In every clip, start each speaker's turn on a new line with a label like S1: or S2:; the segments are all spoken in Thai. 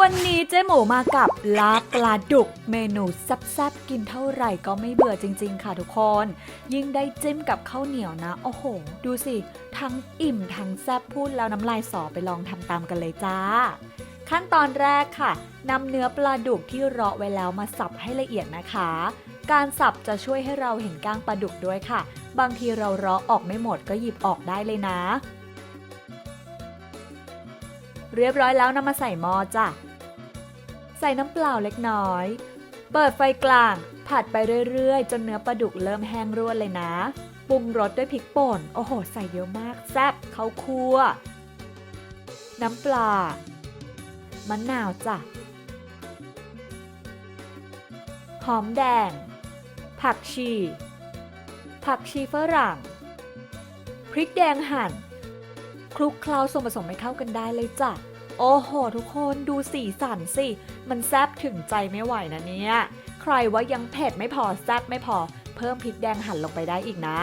S1: วันนี้เจ๊หมูมากับลาปลาดุก เมนูแซ่บๆกินเท่าไหร่ก็ไม่เบื่อจริง ๆ ค่ะทุกคน ยิ่งได้จิ้มกับข้าวเหนียวนะ โอ้โห ดูสิ ทั้งอิ่มทั้งแซ่บพูดแล้วน้ำลายสอไปลองทำตามกันเลยจ้า ขั้นตอนแรกค่ะนำเนื้อปลาดุกที่เราะไว้แล้วมาสับให้ละเอียดนะคะ การสับจะช่วยให้เราเห็นก้างปลาดุกด้วยค่ะ บางทีเราเราะออกไม่หมดก็หยิบออกได้เลยนะ เรียบร้อยแล้วนำมาใส่หม้อจ้ะ ใส่น้ำเปล่าเล็กน้อย เปิดไฟกลาง ผัดไปเรื่อยๆ จนเนื้อปลาดุกเริ่มแห้งร่วนเลยนะ ปรุงรสด้วยพริกป่น โอ้โห ใส่เยอะมาก แซ่บข้าวคั่ว น้ำปลามะนาวจ้ะ หอมแดง ผักชี ผักชีฝรั่ง พริกแดงหั่น คลุกเคล้าส่วนผสมให้เข้ากันได้เลยจ้ะ โอ้โห ทุกคนดูสีสันสิ มันแซบถึงใจไม่ไหวนะเนี่ย ใครว่ายังเผ็ดไม่พอแซบไม่พอ เพิ่มพริกแดงหั่นลงไปได้อีกนะ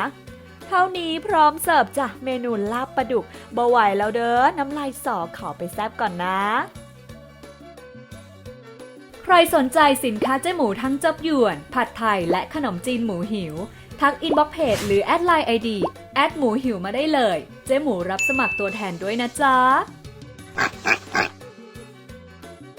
S1: เท่านี้พร้อมเสิร์ฟจ้ะเมนูลาบปลาดุกบไหวแล้วเด้อน้ำลายสอขอไปแซบก่อนนะ ใครสนใจสินค้าเจ๊หมูทั้งจับหยวน ผัดไทยและขนมจีนหมูหิว ทักอินบ็อกเพจหรือแอดไลน์ไอดีแอดหมูหิวมาได้เลย เจ๊หมูรับสมัครตัวแทนด้วยนะจ๊ะ